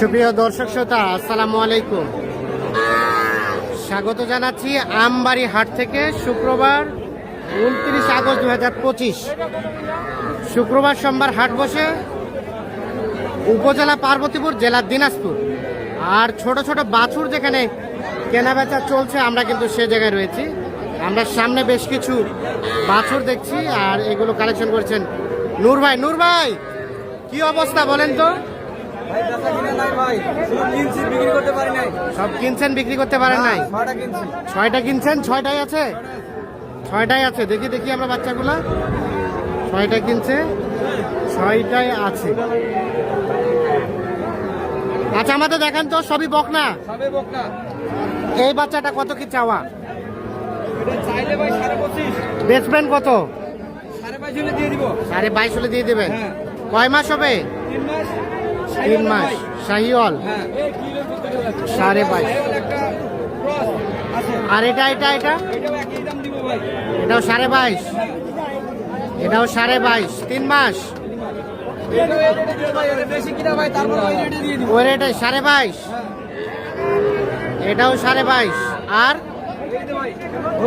সুপ্রিয় দর্শক শ্রোতা, আসসালামু আলাইকুম। স্বাগত জানাচ্ছি আমবাড়ি হাট থেকে, শুক্রবার উনত্রিশ আগস্ট দু হাজার পঁচিশ। শুক্রবার সোমবার হাট বসে উপজেলা পার্বতীপুর, জেলা দিনাজপুর। আর ছোট ছোট বাছুর যেখানে কেনাবেচা চলছে, আমরা কিন্তু সে জায়গায় রয়েছি। আমরা সামনে বেশ কিছু বাছুর দেখছি, আর এগুলো কালেকশন করছেন নূর ভাই। নূর ভাই, কি অবস্থা বলেন তো? সব কিনছেন বিক্রি করতে পারেন নাই? ছয়টা কিনছেন ছয়টাই আছে? ছয়টাই আছে দেখি দেখি আমরা বাচ্চাগুলা। ছয়টা কিনছে ছয়টাই আছে। আচ্ছা আমাদের দেখান তো সবই বক না? বকনা এই বাচ্চাটা কত কি চাওয়া? বেচবেন কত? সাড়ে বাইশ হলে দিয়ে দেবেন? হ্যাঁ। কয় মাস হবে? তিন মাস। তিন মাস। শাহিওয়াল? সাড়ে বাইশ। আর এটা এটা এটা? এটাও সাড়ে বাইশ। এটাও সাড়ে বাইশ। তিন মাস। সাড়ে বাইশ। এটাও সাড়ে বাইশ। আর?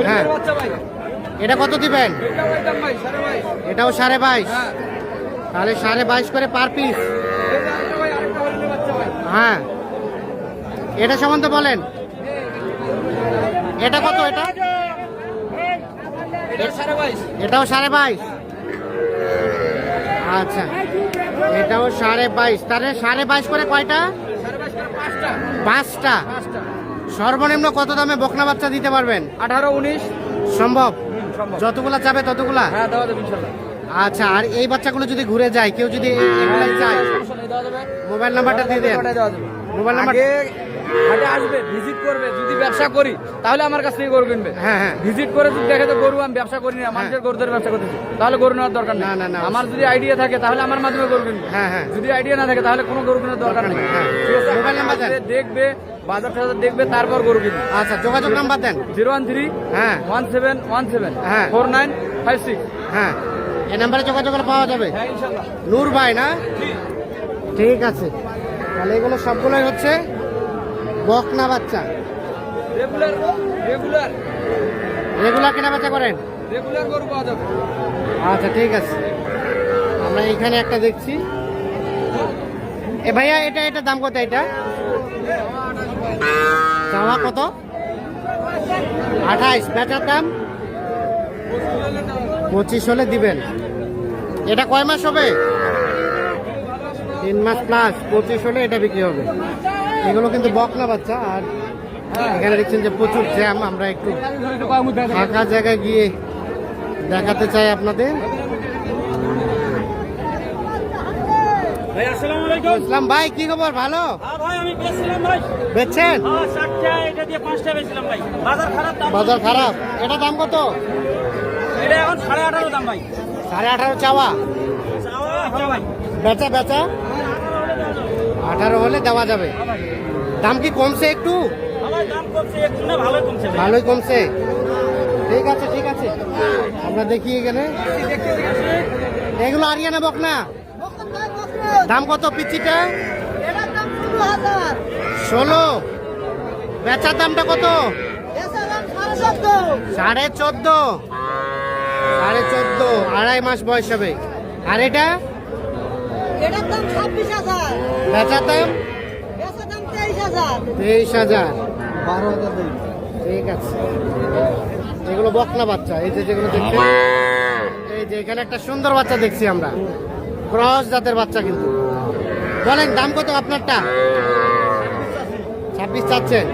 হ্যাঁ। এটা কত দিবেন? এটাও সাড়ে বাইশ। তাহলে সাড়ে বাইশ করে পার পিস। হ্যাঁ। এটা সম্বন্ধে বলেন। এটা কত এটা? এটাও সাড়ে বাইশ। আচ্ছা। এটাও সাড়ে বাইশ। তাহলে সাড়ে বাইশ করে কয়টা? পাঁচটা। সর্বনিম্ন কত দামে বকনা বাচ্চা দিতে পারবেন? আঠারো উনিশ। সম্ভব? যতগুলা চাবে ততগুলা? হ্যাঁ আচ্ছা আর এই বাচ্চাগুলো যদি ঘুরে যায় কেউ যদি এগুলাই চায়? দেওয়া যাবে। মোবাইল নাম্বারটা দিয়ে দেন। দেওয়া যাবে। মোবাইল নাম্বার হাটে আসবে ভিজিট করবে যদি ব্যবসা করি তাহলে আমার কাছ থেকে গরু কিনবে। হ্যাঁ হ্যাঁ। ভিজিট করে যদি দেখে তো গরু আমি ব্যবসা করি না মানুষের গরুদের ব্যবসা করতেছি তাহলে গরু নেওয়ার দরকার না, না, না, আমার যদি আইডিয়া থাকে তাহলে আমার মাধ্যমে গরু কিনবে। হ্যাঁ হ্যাঁ। যদি আইডিয়া না থাকে তাহলে কোনো গরু কেনার দরকার নেই। হ্যাঁ। মোবাইল নাম্বার দেখবে বাজার টাজার দেখবে তারপর গরু কিনবে। আচ্ছা যোগাযোগ নাম্বার দেন। জিরো ওয়ান থ্রি হ্যাঁ। ওয়ান সেভেন ওয়ান সেভেন হ্যাঁ। Four nine five six. হ্যাঁ। এই নাম্বারে যোগাযোগ পাওয়া যাবে। হ্যাঁ ইনশাল্লাহ। নূর ভাই না? ঠিক আছে। তাহলে এগুলো সবগুলোই হচ্ছে বকনা বাচ্চা। রেগুলার রেগুলার রেগুলার কেনা বেচা করেন? রেগুলার গরু পাওয়া যাবে। আচ্ছা ঠিক আছে। আমরা এখানে একটা দেখছি। এ ভাইয়া এটা এটা দাম কত এটা? চাওয়া কত? আঠাইশ। বেচার দাম? পঁচিশ হলে দিবেন। এটা কয় মাস হবে? তিন মাস প্লাস পঁচিশ হলে এটা বিক্রি হবে। এগুলো কিন্তু বকনা বাচ্চা আর এখানে দেখছেন যে প্রচুর জ্যাম আমরা একটু ফাঁকা জায়গায় গিয়ে দেখাতে চাই আপনাদের। ভাই আসসালামু ইসলাম ভাই কি খবর? ভালো? হ্যাঁ বেচছেন? হ্যাঁ বাজার খারাপ এটা দাম কত? সাড়ে আঠারো চাওয়া। বেচা বেচা? আঠারো হলে দেওয়া যাবে। দাম কি কমছে একটু? ভালোই কমছে ভালোই কমছে। ঠিক আছে ঠিক আছে। আমরা দেখি এখানে। এগুলো আরিয়ানা বক না দাম কত পিচিটা? ষোলো। বেচার দামটা কত? সাড়ে চোদ্দ। সাড়ে চোদ্দ। আড়াই মাস বয়স হবে। আর এটা? এটার দাম ছাব্বিশ হাজার। বেচার দাম? বেচার দাম তেইশ হাজার। তেইশ হাজার। বারো হাজার ঠিক আছে। এগুলো বকনা বাচ্চা এই যে যেগুলো দেখছেন এই যে এখানে একটা সুন্দর বাচ্চা দেখছি আমরা। ক্রস জাতের বাচ্চা কিন্তু। বলেন দাম কত আপনারটা? ছাব্বিশ চাচ্ছেন।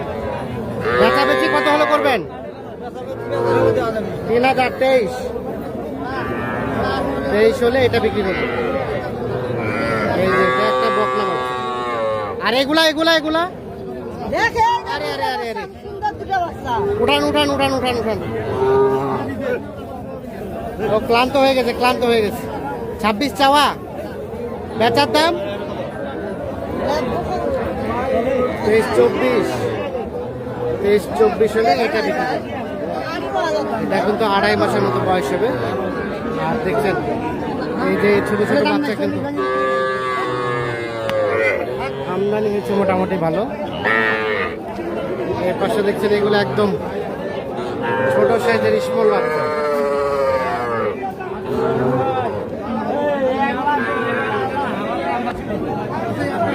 বেচা বেচি কত হলো করবেন? তিন হাজার তেইশ। তেইশ হলে এটা বিক্রি করবেন। এই যে এটা একটা বকনা বাচ্চা আর এগুলা এগুলা এগুলা? আরে, আরে, আরে, উঠান উঠান উঠান উঠান উঠান। ও ক্লান্ত হয়ে গেছে ক্লান্ত হয়ে গেছে। ছাব্বিশ চাওয়া? বেচার দাম? তেইশ চব্বিশ। তেইশ চব্বিশ হলে এটা বিক্রি। এটা কিন্তু আড়াই মাসের মতো বয়স হবে। আর দেখছেন এই যে ছোট ছোট বাচ্চা কিন্তু আমদানি হয়েছে মোটামুটি ভালো। এর পাশে দেখছেন এগুলো একদম ছোট সাইজের স্মল বাচ্চা।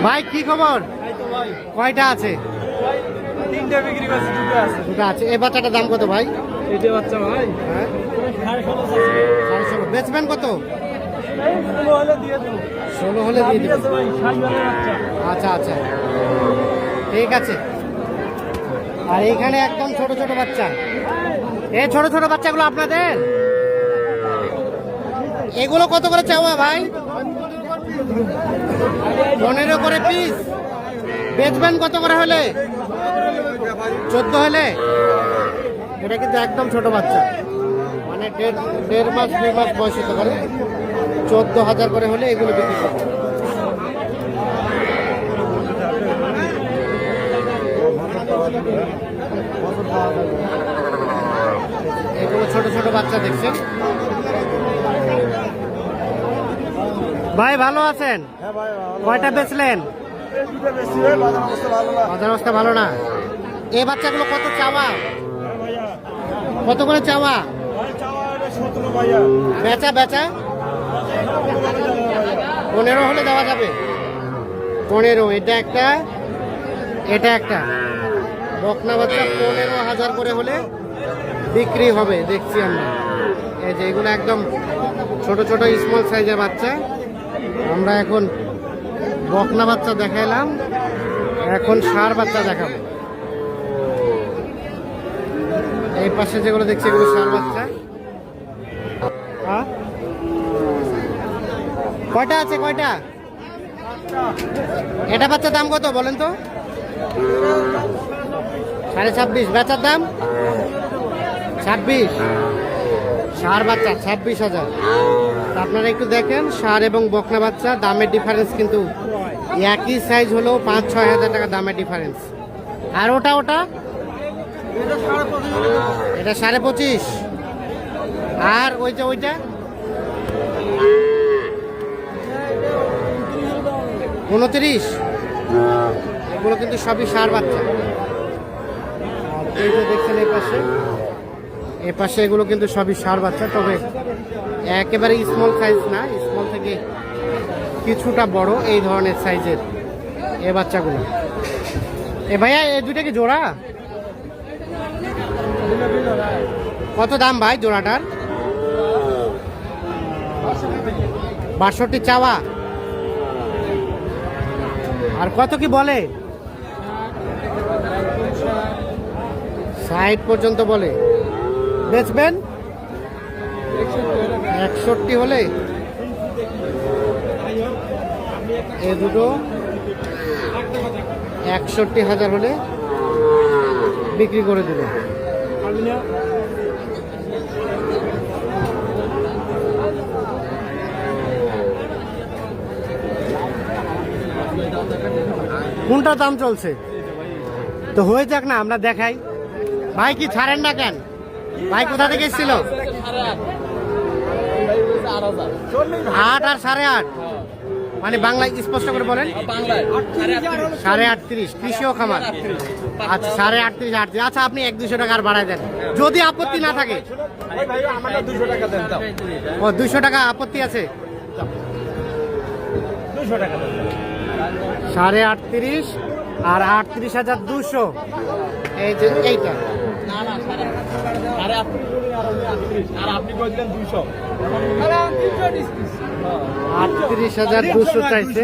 ভাই কি খবর? কয়টা আছে? তিনটা বিক্রি করছে দুটো আছে। দুটো আছে। এই বাচ্চাটার দাম কত ভাই? এটা বাচ্চা ভাই। হ্যাঁ? সাড়ে ষোলো। বেচবেন কত? ষোলো হলে দিয়ে বাচ্চা আচ্ছা আচ্ছা। ঠিক আছে। আর এইখানে একদম ছোট ছোট বাচ্চা। এই ছোট ছোট বাচ্চাগুলো আপনাদের? এগুলো কত করে চাওয়া ভাই? পনেরো করে পিস বেচবেন কত করে হলে? চোদ্দ হলে? এটা কিন্তু একদম ছোট বাচ্চা। দেড় দেড় মাস দুই মাস বয়স হতে পারে। চোদ্দ হাজার করে হলে এগুলো বিক্রি করবে। এগুলো ছোট ছোট বাচ্চা দেখছেন। ভাই ভালো আছেন? হ্যাঁ কয়টা বেচলেন? দুটো বাজার অবস্থা ভালো না। এই বাচ্চাগুলো কত চাওয়া? কত করে চাওয়া? বেচা বেচা? পনেরো হলে দেওয়া যাবে। পনেরো, এটা একটা এটা একটা। বকনা বাচ্চা পনেরো হাজার করে হলে বিক্রি হবে, দেখছি আমরা। এই যে এগুলো একদম ছোট ছোট স্মল সাইজের বাচ্চা। আমরা এখন বকনা বাচ্চা দেখাইলাম। এখন সার বাচ্চা দেখাবো। এই পাশে যেগুলো দেখছি এগুলো সার বাচ্চা। হ্যাঁ? কয়টা আছে, কয়টা? এটা বাচ্চার দাম কত বলেন তো? সাড়ে ছাব্বিশ। বেচার দাম? ছাব্বিশ? সার বাচ্চা, ছাব্বিশ হাজার। আপনারা একটু দেখেন, সার এবং বকনা বাচ্চা, দামের ডিফারেন্স কিন্তু একই সাইজ হলেও পাঁচ, ছয় হাজার টাকা দামের ডিফারেন্স আর ওটা ওটা? এটা সাড়ে পঁচিশ। আর ওইটা ওইটা? উনত্রিশ? এগুলো কিন্তু সবই সার বাচ্চা। এই যে দেখছেন এই পাশে। এ পাশে এগুলো কিন্তু সবই সার বাচ্চা, তবে একেবারে স্মল সাইজ না স্মল থেকে কিছুটা বড় এই ধরনের সাইজের এ বাচ্চাগুলো। এ ভাইয়া এই দুইটা কি জোড়া? কত দাম ভাই জোড়াটার? বাষট্টি চাওয়া। আর কত কি বলে? ষাট পর্যন্ত বলে। বেচবেন? একষট্টি হলে। এ দুটো। একষট্টি হাজার হলে বিক্রি করে দেবে কোনটা দাম চলছে? তো হয়ে যাক না, আমরা দেখাই। ভাই, কি ছাড়েন না কেন? ভাই, কোথা থেকে এসেছিল? আট আর সাড়ে আট। মানে বাংলায় স্পষ্ট করে বলেন। সাড়ে আটত্রিশ কৃষি ও খামার। আচ্ছা সাড়ে আটত্রিশ আটত্রিশ। আচ্ছা আপনি এক দুশো টাকা আর বাড়ায় দেন। যদি আপত্তি না থাকে। ও, দুশো টাকা আপত্তি আছে? দুশো টাকা সাড়ে আটত্রিশ আর আটত্রিশ হাজার দুশো। এই যে এইটা। আটত্রিশ হাজার দুশো চাইছে।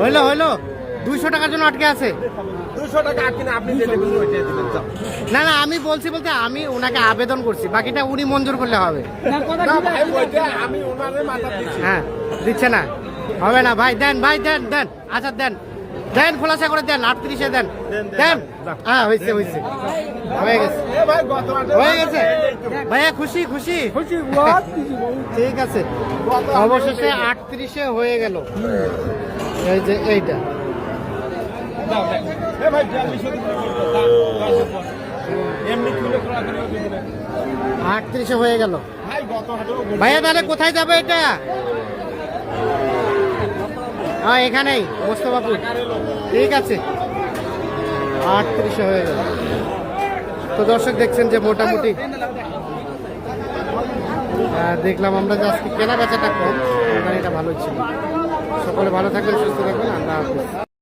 হইল হইল। দুইশো টাকার জন্য আটকে আছে? দুশো টাকা আপনি না না আমি বলছি বলতে আমি ওনাকে আবেদন করছি বাকিটা উনি মঞ্জুর করলে হবে। না আমি ওনারে মাথা দিচ্ছি। হ্যাঁ দিচ্ছে না। হবে না ভাই দেন ভাই দেন দেন আচ্ছা দেন। দেন খোলাসা করে দেন আটত্রিশে দেন। দেন হ্যাঁ হয়েছে হয়েছে হয়ে গেছে। হয়ে গেছে। ভাইয়া খুশি খুশি? খুশি ঠিক আছে। অবশেষে আটত্রিশে হয়ে গেল। এই যে এইটা এ ভাই বিয়াল্লিশশো দিবেন এমনি খুলে খোলা করে দিবেন আটত্রিশে হয়ে গেল। ভাইয়া তাহলে কোথায় যাবে এটা? হ্যাঁ এখানেই মোস্তফাপুর। ঠিক আছে। আটত্রিশে হয়ে গেল। তো দর্শক দেখছেন যে মোটামুটি দেখলাম আমরা যে আজকে কেনা বেচাটা কম এটা ভালো ছিল। সকলে ভালো থাকবেন সুস্থ থাকবেন হাফিজ।